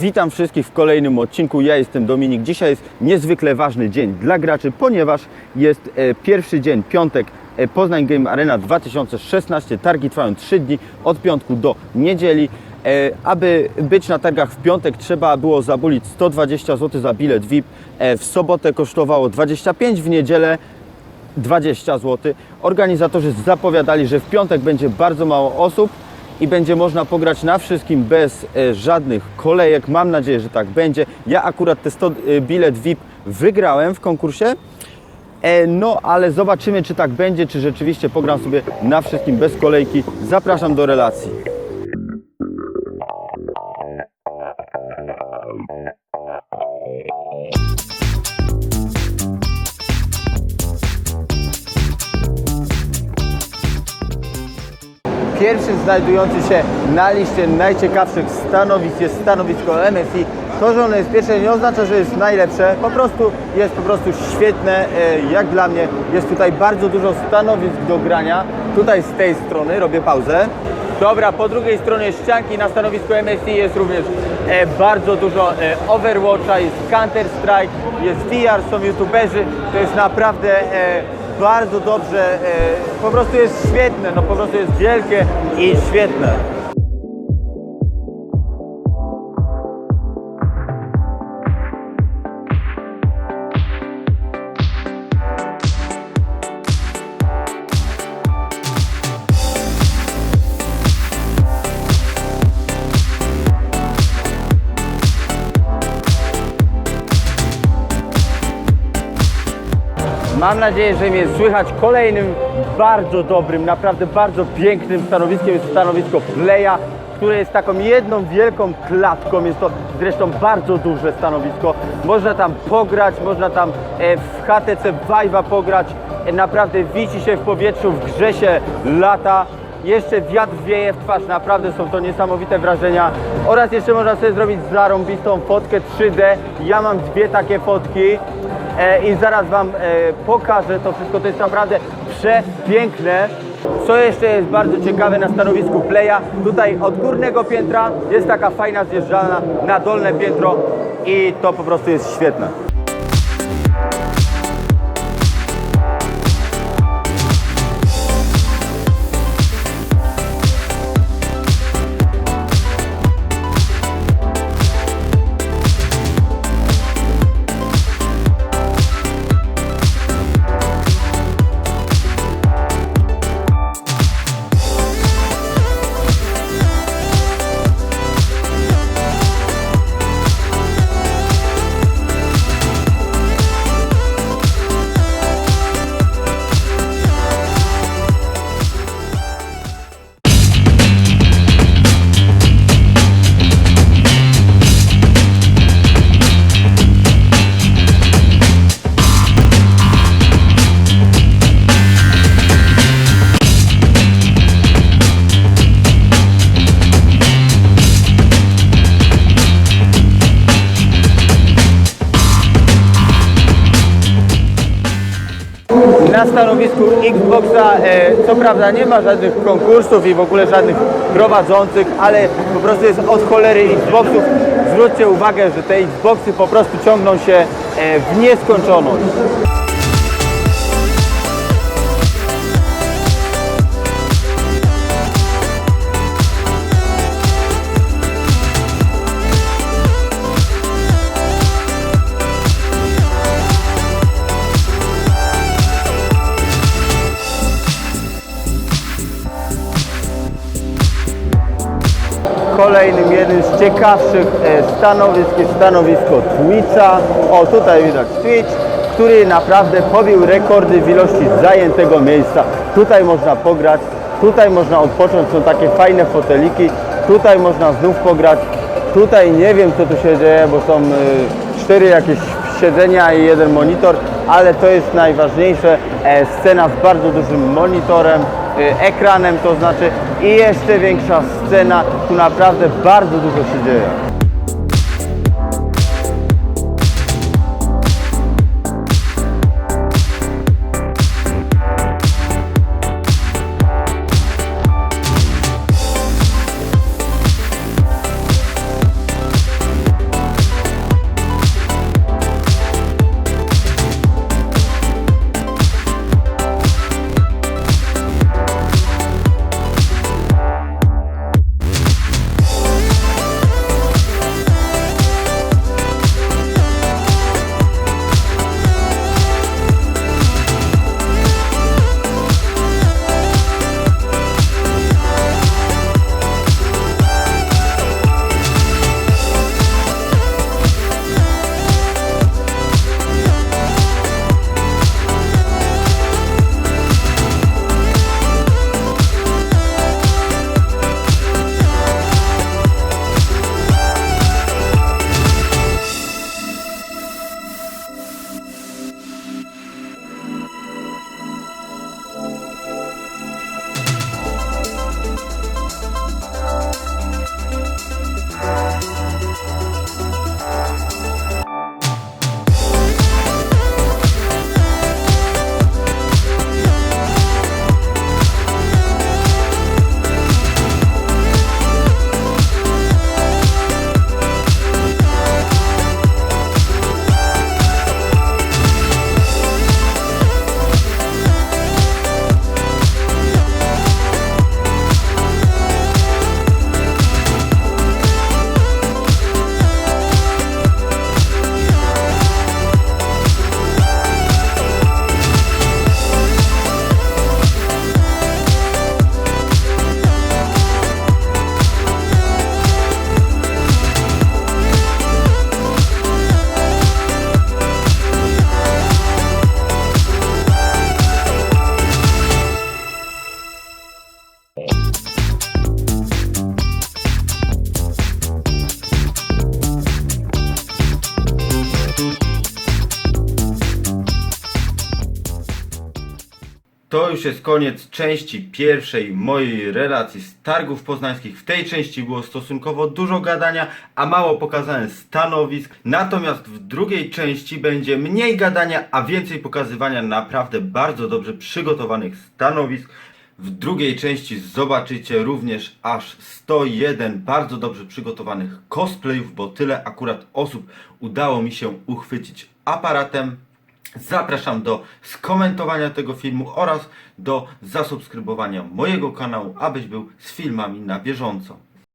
Witam wszystkich w kolejnym odcinku. Ja jestem Dominik. Dzisiaj jest niezwykle ważny dzień dla graczy, ponieważ jest e, pierwszy dzień, piątek e, Poznań Game Arena 2016. Targi trwają 3 dni od piątku do niedzieli. E, aby być na targach w piątek trzeba było zabulić 120 zł za bilet VIP. W sobotę kosztowało 25, w niedzielę 20 zł. Organizatorzy zapowiadali, że w piątek będzie bardzo mało osób i będzie można pograć na wszystkim bez e, żadnych kolejek. Mam nadzieję, że tak będzie. Ja akurat te 100 e, bilet VIP wygrałem w konkursie. E, no, ale zobaczymy, czy tak będzie, czy rzeczywiście pogram sobie na wszystkim bez kolejki. Zapraszam do relacji. Pierwszym znajdującym się na liście najciekawszych stanowisk jest stanowisko MSI. To, że ono jest pierwsze nie oznacza, że jest najlepsze, po prostu jest po prostu świetne, e, jak dla mnie. Jest tutaj bardzo dużo stanowisk do grania. Tutaj z tej strony robię pauzę. Dobra, po drugiej stronie ścianki na stanowisku MSI jest również e, bardzo dużo e, Overwatcha, jest Counter Strike, jest VR, są youtuberzy. To jest naprawdę e, bardzo dobrze, e, po prostu jest świetne, no po prostu jest wielkie i świetne. Mam nadzieję, że mnie słychać kolejnym bardzo dobrym, naprawdę bardzo pięknym stanowiskiem jest stanowisko Playa, które jest taką jedną wielką klatką. Jest to zresztą bardzo duże stanowisko. Można tam pograć, można tam e, w HTC Vive'a pograć. E, Naprawdę wisi się w powietrzu, w grze się lata. Jeszcze wiatr wieje w twarz, naprawdę są to niesamowite wrażenia. Oraz jeszcze można sobie zrobić zarąbistą fotkę 3D. Ja mam dwie takie fotki i zaraz Wam e, pokażę to wszystko. To jest naprawdę przepiękne. Co jeszcze jest bardzo ciekawe na stanowisku Playa, tutaj od górnego piętra jest taka fajna zjeżdżalna na dolne piętro i to po prostu jest świetne. Na stanowisku Xboxa e, co prawda nie ma żadnych konkursów i w ogóle żadnych prowadzących, ale po prostu jest od cholery Xboxów. Zwróćcie uwagę, że te Xboxy po prostu ciągną się e, w nieskończoność. Kolejnym jednym z ciekawszych e, stanowisk jest stanowisko Twitcha. O, tutaj widać Twitch, który naprawdę pobił rekordy w ilości zajętego miejsca. Tutaj można pograć, tutaj można odpocząć, są takie fajne foteliki. Tutaj można znów pograć. Tutaj nie wiem co tu się dzieje, bo są y, cztery jakieś siedzenia i jeden monitor, ale to jest najważniejsze. E, scena z bardzo dużym monitorem, ekranem to znaczy i jeszcze większa scena. Tu naprawdę bardzo dużo się dzieje. To już jest koniec części pierwszej mojej relacji z targów poznańskich. W tej części było stosunkowo dużo gadania, a mało pokazane stanowisk. Natomiast w drugiej części będzie mniej gadania, a więcej pokazywania naprawdę bardzo dobrze przygotowanych stanowisk. W drugiej części zobaczycie również aż 101 bardzo dobrze przygotowanych cosplayów, bo tyle akurat osób udało mi się uchwycić aparatem. Zapraszam do skomentowania tego filmu oraz do zasubskrybowania mojego kanału, abyś był z filmami na bieżąco.